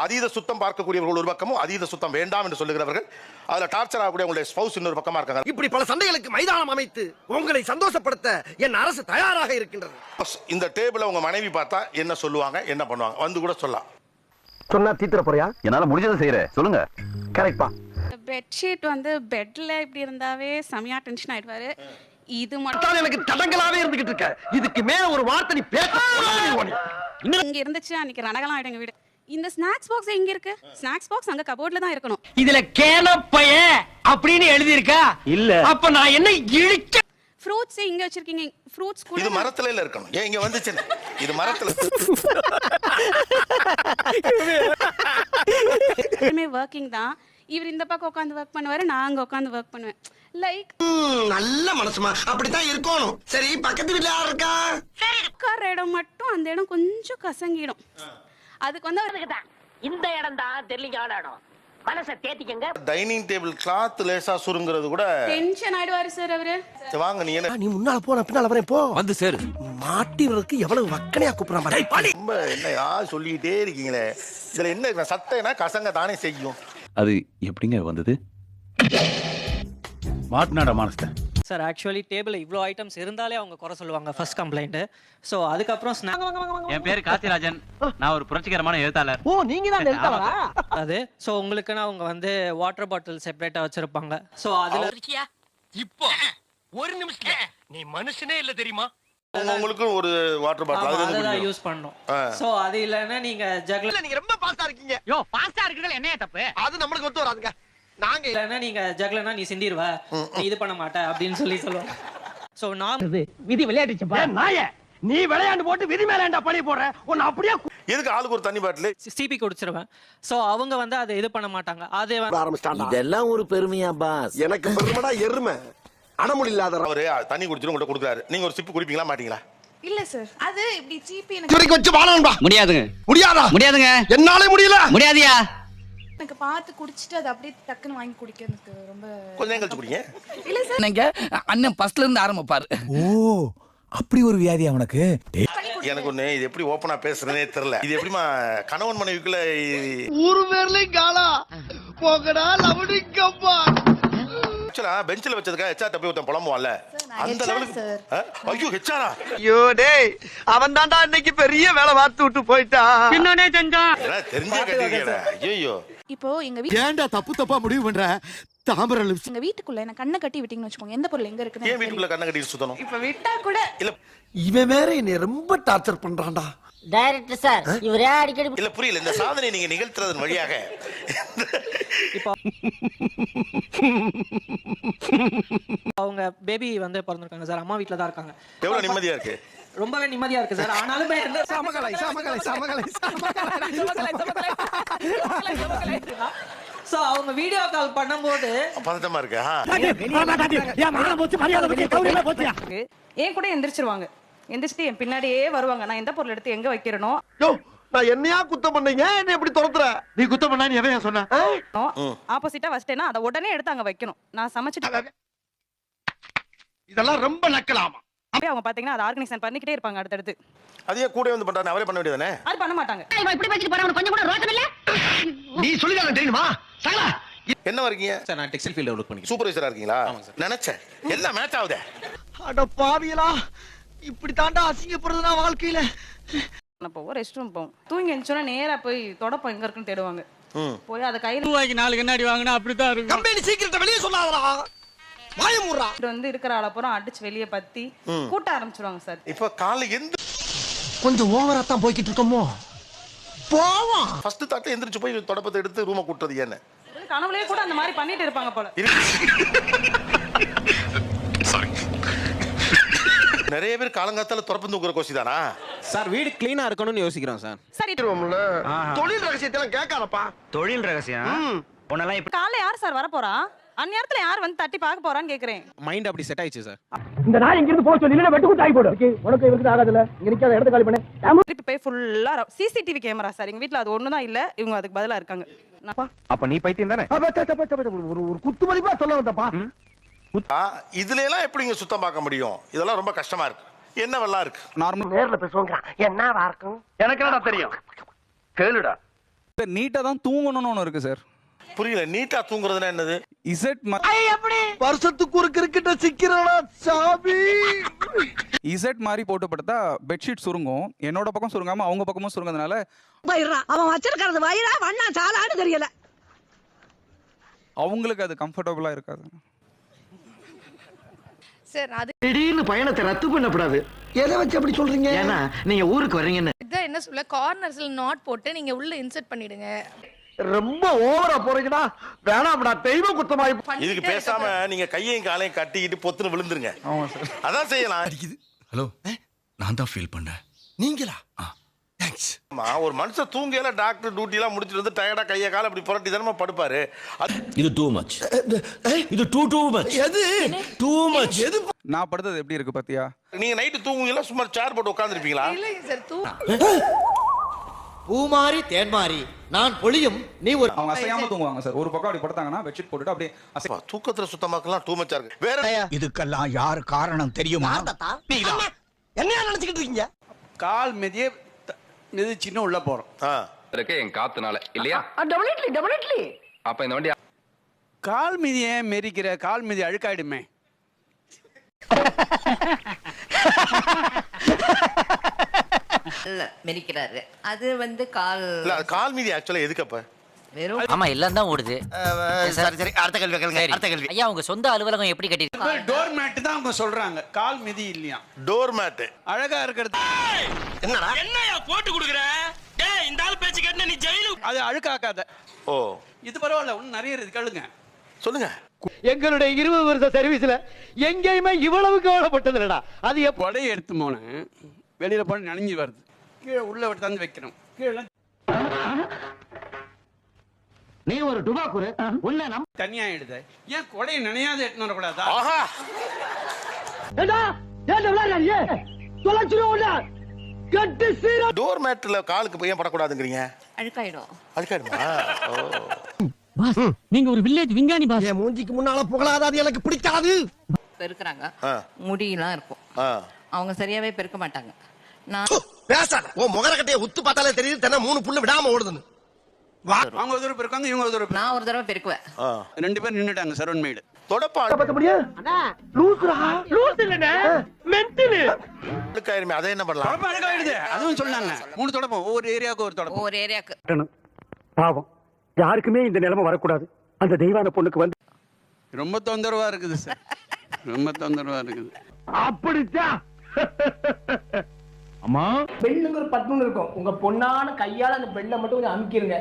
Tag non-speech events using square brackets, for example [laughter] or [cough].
அதீத சுத்தம் பார்க்கக்கூடியவர்கள் ஒரு பக்கமும் அதீத சுத்தம் வேண்டாம் என்று சொல்லுகிறவர்கள் அதுல டார்ச்சர் ஆகக்கூடிய உங்களுடைய ஸ்பௌஸ் இன்னொரு பக்கமா இருக்காங்க. இப்படி பல சண்டைகளுக்கு மைதானம் அமைத்து உங்களை சந்தோஷப்படுத்த என் அரசு தயாராக இருக்கின்றது. இந்த டேபிள உங்க மனைவி பார்த்தா என்ன சொல்லுவாங்க என்ன பண்ணுவாங்க? வந்து கூட சொல்லலாம். சொன்னா தீத்துற போறியா? என்னால முடிஞ்சதை செய்யறேன் சொல்லுங்க. கரெக்ட்பா பெட்ஷீட் வந்து பெட்ல இப்படி இருந்தாவே செமையா டென்ஷன் ஆயிடுவாரு. இது மட்டும் தான் எனக்கு தடங்களாவே இருந்துகிட்டு இருக்க. இதுக்கு மேல ஒரு வார்த்தை நீ பேச இங்க இருந்துச்சு அன்னைக்கு ரணகலாம் ஆயிடுங்க வீடு. இந்த ஸ்நாக்ஸ் பாக்ஸ் எங்க இருக்கு? ஸ்நாக்ஸ் பாக்ஸ் அங்க கபோர்ட்ல தான் இருக்கணும். இதுல கேனப்பைய அப்படின்னு எழுதி இருக்கா இல்ல. அப்ப நான் என்ன இழிச்ச ஃப்ரூட்ஸ் இங்க வச்சிருக்கீங்க. ஃப்ரூட்ஸ் இது கூட மரத்துல இல்ல இருக்கணும். ஏன் இங்க வந்துச்சு. இது மரத்துல எல்லாமே ஒர்க்கிங் தான். இவர் இந்த பக்கம் உட்காந்து ஒர்க் பண்ணுவாரு நான் அங்க உட்காந்து ஒர்க் பண்ணுவேன். லைக் நல்ல மனசுமா. அப்படித்தான் இருக்கணும். சரி பக்கத்து வீட்டுல யார் இருக்கா? உட்கார்ற இடம் மட்டும் அந்த இடம் கொஞ்சம் கசங்கிடும். அதுக்கு வந்து இந்த இடம் தான் தெரியல இடம். மனசை தேத்திக்கங்க. டைனிங் டேபிள் கிளாத் லேசா சுருங்குறது கூட டென்ஷன் ஆயிடுவாரு சார் அவரு. வாங்க நீ என்ன? நீ முன்னால போ நான் பின்னால வரேன் போ. வந்து சேரு. மாட்டிவருக்கு எவ்வளவு வக்கனையா கூப்பிடுறான் பாரு. பாடி. ரொம்ப என்ன யார் சொல்லிட்டே இருக்கீங்களே? இதுல என்ன? சட்டைனா கசங்க தானே செய்யும்? அது எப்படிங்க வந்தது? மாட்டினாடா மானஸ்தன் சார் ஆக்சுவலி டேபிள் இவ்வளோ ஐட்டம்ஸ் இருந்தாலே அவங்க குறை சொல்லுவாங்க ஃபர்ஸ்ட் கம்ப்ளைண்ட் ஸோ அதுக்கப்புறம் என் பேரு காசிராஜன். நான் ஒரு புரட்சிகரமான எழுத்தாளர். ஓ நீங்க தான் எழுத்தாளரா? அது ஸோ உங்களுக்குன்னு அவங்க வந்து வாட்டர் பாட்டில் செப்பரேட்டாக வச்சிருப்பாங்க. ஸோ அதில் இப்போ. ஒரு நிமிஷம் நீ மனுஷனே இல்ல தெரியுமா? உங்க- உங்களுக்கு ஒரு வாட்டர் பாட்டில் அது யூஸ் பண்ணோம். ஸோ அது இல்லைன்னா நீங்க ஜக்ல நீங்க ரொம்ப பாஸ்டா இருக்கீங்க. யோ பாஸ்டா இருக்குறது என்னைய தப்பு? அது நம்மளுக்கு ஒத்து வராதுங்க. நாங்க இல்லைன்னா நீங்க ஜக்லனா நீ சிந்திடுவ நீ இது பண்ண மாட்ட அப்படின்னு சொல்லி சொல்லுவாங்க. ஸோ நான் விதி விளையாடிச்சுப்பா நாய நீ விளையாண்டு போட்டு விதி மேலேண்டா பழி போடுற? உன்னை அப்படியே எதுக்கு ஆளுக்கு ஒரு தண்ணி பாட்டில்? சிபி குடிச்சிருவேன். ஸோ அவங்க வந்து அதை இது பண்ண மாட்டாங்க. அதே வந்து ஆரம்பிச்சிட்டான் இதெல்லாம் ஒரு பெருமையா பாஸ். எனக்கு பெருமடா எருமை. அடமுடி இல்லாத அவரு தண்ணி குடிச்சிட்டு உங்கள்ட்ட கொடுக்குறாரு. நீங்க ஒரு சிப்பு குடிப்பீங்களா மாட்டீங்களா? இல்ல சார் அது இப்படி ஜிபி எனக்கு வச்சு வாழணும்பா. முடியாதுங்க. முடியாதா? முடியாதுங்க. என்னாலே முடியல. முடியாதியா? பார்த்து குடிச்சிட்டு அது அப்படியே டக்குன்னு வாங்கி குடிக்கிறதுக்கு ரொம்ப கொஞ்ச நேரம் கழிச்சு குடிங்க. இல்ல சார். நீங்க அண்ணன் ஃபர்ஸ்ட்ல இருந்து ஆரம்பிப்பாரு. ஓ அப்படி ஒரு வியாதியா உனக்கு எனக்கு ஒண்ணு இது எப்படி ஓப்பனா பேசுறதுனே தெரியல. இது எப்படிமா கணவன் மனைவிக்குள்ள இது- ஊரு பேர்லயும் காலா. போகடா லவடிக்கப்பா ஆக்சுவலா பெஞ்சில் வச்சதுக்காக ஹெச்ஆர் போய் ஒருத்தன் புலம்புவான்ல. அந்த லெவலுக்கு? ஐயோ ஹெச்ஆரா ஐயோ டேய் அவன் தான்டா இன்னைக்கு பெரிய வேலை பார்த்து விட்டு போயிட்டான் என்னன்னே செஞ்சான். தெரிஞ்சே கட்டிருக்கீங்க ஐயோ இப்போ எங்க வீட்டு ஏன்டா தப்பு தப்பா முடிவு பண்ற? தாமரை லிப்ஸ் எங்க வீட்டுக்குள்ள என்ன கண்ணை கட்டி விட்டீங்கன்னு வச்சுக்கோங்க. எந்த பொருள் எங்க இருக்குன்னு ஏன் எனக்கு வீட்டுக்குள்ள கண்ணை கட்டி சுத்தணும். இப்ப விட்டா கூட இல்ல. இவன் வேற என்னை ரொம்ப டார்ச்சர் பண்றான்டா. டைரக்டர் சார் இவரே அடிக்கடி இல்ல புரியல. இந்த சாதனை நீங்க நிகழ்த்துறதன் வழியாக. அவங்க பேபி வந்து பிறந்திருக்காங்க சார் அம்மா வீட்டில் தான் இருக்காங்க. எவ்வளவு நிம்மதியா இருக்கு? ரொம்பவே நிம்மதியா இருக்கு சார் ஆனாலுமே என்ன சமகலை சமகலை சமகலை ஸோ அவங்க வீடியோ கால் பண்ணும்போது பதட்டமா இருக்கு. ஏன் கூட எந்திரிச்சிருவாங்க. எந்திரிச்சிட்டு என் பின்னாடியே வருவாங்க. நான் எந்த பொருள் எடுத்து எங்க வைக்கிறனோ? நான் என்னையா குத்தம் பண்ணீங்க? என்ன எப்படி துரத்துற? நீ குத்தம் பண்ணா நீ எதையா சொன்ன? ஆப்போசிட்டா வச்சிட்டேன்னா அதை உடனே எடுத்து அங்க வைக்கணும். நான் சமைச்சிட்டு இதெல்லாம் ரொம்ப நக்கலாமா? அப்படியே அவங்க பாத்தீங்கன்னா அதை ஆர்கனைசேஷன் பண்ணிக்கிட்டே இருப்பாங்க அடுத்தடுத்து. அதையே கூட வந்து பண்றாரு அவரே பண்ண வேண்டியதானே அது பண்ண மாட்டாங்க. இவன் இப்படி பேசிட்டு போறான் கொஞ்சம் கூட ரோஷம் இல்ல? நீ தெரியுமா? சகலா என்ன இருக்கீங்க சார் நான் டெக்ஸ்டைல் ஃபீல்ட்ல ஒர்க் பண்ணிக்கிறேன். சூப்பர்வைசரா இருக்கீங்களா? நினைச்சேன். எல்லாம் மேட்ச் ஆகுதே. அட பாவியலா இப்படி தாண்டா அசிங்கப்படுறது நான் வாழ்க்கையில? நான் போவோம் ரெஸ்ட் ரூம் போவோம். தூங்கி எழுந்தோன்னா நேரா போய் தொடப்பம் எங்க இருக்குன்னு தேடுவாங்க. போய் அதை கையில ரூபாய்க்கு நாலு கண்ணாடி வாங்கினா அப்படித்தான் இருக்கும். கம்பெனி சீக்கிரத்தை வெளியே சொல்லாதடா. வாய மூடுறா. வந்து இருக்கிற ஆளை பூரா அடிச்சு வெளியே பத்தி கூட்ட ஆரம்பிச்சிருவாங்க சார். இப்ப காலை எந்த கொஞ்சம் ஓவரா தான் போய்கிட்டு இருக்கோமோ? போவோம். ஃபர்ஸ்ட் தாட்டில் எந்திரிச்சு போய் தொடப்பத்தை எடுத்து ரூமை கூட்டுறது என்ன? கனவுலயே கூட அந்த மாதிரி பண்ணிட்டு இருப்பாங்க போல. நிறைய பேர் காலங்காத்தால துறப்பு தூக்குற கோசி தானா? சார் வீடு கிளீனா இருக்கணும்னு யோசிக்கிறோம் சார். சரி. தொழில் ரகசியத்தை எல்லாம் கேட்காதப்பா. தொழில் ரகசியம்? உன்னெல்லாம் இப்ப காலைல யார் சார் வர போறா அந்நேரத்துல யார் வந்து தட்டி பார்க்க போறான்னு கேக்குறேன். மைண்ட் அப்படி செட் ஆயிடுச்சு சார் இந்த நாய் இங்க இருந்து போக சொல்லி வெட்டுக்கு தாய் போடு உனக்கு இவருக்கு ஆகாதுல இங்க நிக்காத இடத்த காலி பண்ணு. திருப்பி போய் ஃபுல்லா சிசிடிவி கேமரா சார் எங்க வீட்ல அது ஒண்ணுதான் இல்ல. இவங்க அதுக்கு பதிலா இருக்காங்க. அப்ப நீ பைத்தியம் தானே? ஒரு ஒரு குத்து மதிப்பா சொல்ல வந்தப்பா இதுல எல்லாம் எப்படிங்க சுத்தம் பார்க்க முடியும்? இதெல்லாம் ரொம்ப கஷ்டமா இருக்கு. என்ன வெள்ளம் இருக்கு? நார்மல் நேர்ல பேசுவாங்க என்ன இருக்கும்? எனக்கு என்னடா தெரியும்? கேளுடா. நீட்டா தான் தூங்கணும்னு ஒன்று இருக்கு சார் புரியல நீட்டா தூங்குறதுன்னா என்னது? இசட் வருஷத்துக்கு ஒரு கிரிக்கெட்ட சிக்கிறடா சாமி? இசட் மாதிரி போட்டு படுத்தா பெட்ஷீட் சுருங்கும். என்னோட பக்கம் சுருங்காம அவங்க பக்கமும் சுருங்கிறதுனால அவன் வச்சிருக்கிறது வயிறா வண்ணா சாலான்னு தெரியல. அவங்களுக்கு அது கம்ஃபர்டபுளா இருக்காது. சார் அது திடீர்னு பயணத்தை ரத்து பண்ணக்கூடாது எதை வச்சு அப்படி சொல்றீங்க? ஏன்னா நீங்க ஊருக்கு வர்றீங்கன்னு. என்ன சொல்ல கார்னர்ஸ்ல நாட் போட்டு நீங்க உள்ள இன்சர்ட் பண்ணிடுங்க. ரொம்ப ஓவரா போறீங்கடா. வேணாம்டா தெய்வ குத்தமாய் இதுக்கு பேசாம நீங்க கையையும் காலையும் கட்டிக்கிட்டு பொத்துன்னு விழுந்துருங்க. ஆமா சார். அதான் செய்யலாம். ஹலோ நான் தான் ஃபீல் பண்ணேன். நீங்களா? தேங்க்ஸ் ஆமா, ஒரு மனுஷன் தூங்கையில டாக்டர் டியூட்டி எல்லாம் முடிச்சிட்டு வந்து டயர்டா கையை கால இப்படி புரட்டி தானே படுப்பாரு. அது இது டூ மச் இது டூ டூ மச் எது? டூ மச் எது நான் படுத்தது எப்படி இருக்கு பாத்தியா? நீங்க நைட்டு தூங்குவீங்களா? சும்மா சேர் போட்டு உட்காந்துருப்பீங்களா இல்லைங்க சார் தூ பூமாரி தேன்மாரி. நான் பொழியும் நீ ஒரு அவங்க அசையாம தூங்குவாங்க சார். ஒரு பக்கம் அப்படி படுத்தாங்கன்னா பெட்ஷீட் போட்டுட்டு அப்படியே அசை அப்பா, தூக்கத்துல சுத்தமாக்கலாம் டூ மச்சா இருக்கு. வேற இதுக்கெல்லாம் யார் காரணம் தெரியுமா? என்ன? நினைச்சுக்கிட்டு இருக்கீங்க? கால் மிதியே மிதிச்சுன்னு உள்ள போறோம். ஆ. இருக்கே என் காத்துனால இல்லையா? டெபினெட்லி டெபினெட்லி அப்ப இந்த வண்டி கால் மிதியை மெரிக்கிற கால் மிதி அழுக்காயிடுமே. [laughs] மெரிக்கிறாரு அது வந்து கால் இல்ல அது கால் மீதி ஆக்சுவலா எதுக்கு அப்ப? வெறும் ஆமா எல்லாம் தான் ஓடுது. சரி சரி. அடுத்த கேள்வி கேளுங்க. அடுத்த கேள்வி. ஐயா உங்க சொந்த அலுவலகம் எப்படி கட்டி டோர் மேட் தான் அவங்க சொல்றாங்க. கால் மிதி இல்லையா? டோர் மேட்டு அழகா இருக்கிறது. என்னடா? என்னையா போட்டு கொடுக்குற? டேய் இந்த ஆள் பேச்சு கேட்டு நீ ஜெயிலு. அது அழுக்காக்காத. ஓ. இது பரவாயில்ல ஒன்னும் நிறைய இருக்கு கேளுங்க. சொல்லுங்க. எங்களுடைய இருபது வருஷ சர்வீஸ்ல எங்கேயுமே இவ்வளவு கவலைப்பட்டது இல்லடா அது எப்போ எடுத்து போனேன். வெளியில போன நனைஞ்சு வருது. கீழே உள்ள விட்டு தந்து வைக்கிறோம் கீழே. நீ ஒரு டுபாக்குரு உன்ன நம் தனியா எடுத ஏன் கொடையை நினையாத எடுத்துன்னு வரக்கூடாதா? ஆஹா! டோர் மேட்ல காலுக்கு ஏன் படக்கூடாதுங்கிறீங்க? அழுக்காயிடும் அதுக்காடுமா ஓ. நீங்க ஒரு வில்லேஜ் விஞ்ஞானி பாஸ். என் மூஞ்சிக்கு முன்னால புகழாத அது எனக்கு பிடிக்காது. பெருக்குறாங்க. முடியெல்லாம் இருக்கும். அவங்க சரியாவே பெருக்க மாட்டாங்க. நான் பேசாத. உன் முகர கட்டைய உத்து பார்த்தாலே தெரியுது தென்ன மூணு புல்லு விடாம ஓடுதுன்னு. அவங்க ஒரு தூரம் இருக்காங்க இவங்க ஒரு தூரம் நான் ஒரு தடவை பெருக்குவேன். ரெண்டு பேரும் நின்னுட்டாங்க சரவண் மேடு. தொடப்பா. அழுக்காயிருமே அதை என்ன பண்ணலாம்? தொடப்பம் அழகாயிடுது அதுவும் சொன்னாங்க. மூணு தொடப்பம் ஒவ்வொரு ஏரியாவுக்கு ஒரு தொடப்பம். ஒவ்வொரு ஏரியாக்கு பாவம். யாருக்குமே இந்த நிலைமை வரக்கூடாது. அந்த தெய்வான பொண்ணுக்கு வந்து ரொம்ப தொந்தரவா இருக்குது சார். ரொம்ப தொந்தரவா இருக்குது. அப்படித்தான் [laughs] பெண்ணுங்கிற பட்டுன்னு இருக்கும். உங்க பொண்ணான கையால அந்த பெண்ணை மட்டும் கொஞ்சம் அமுக்கிருங்க.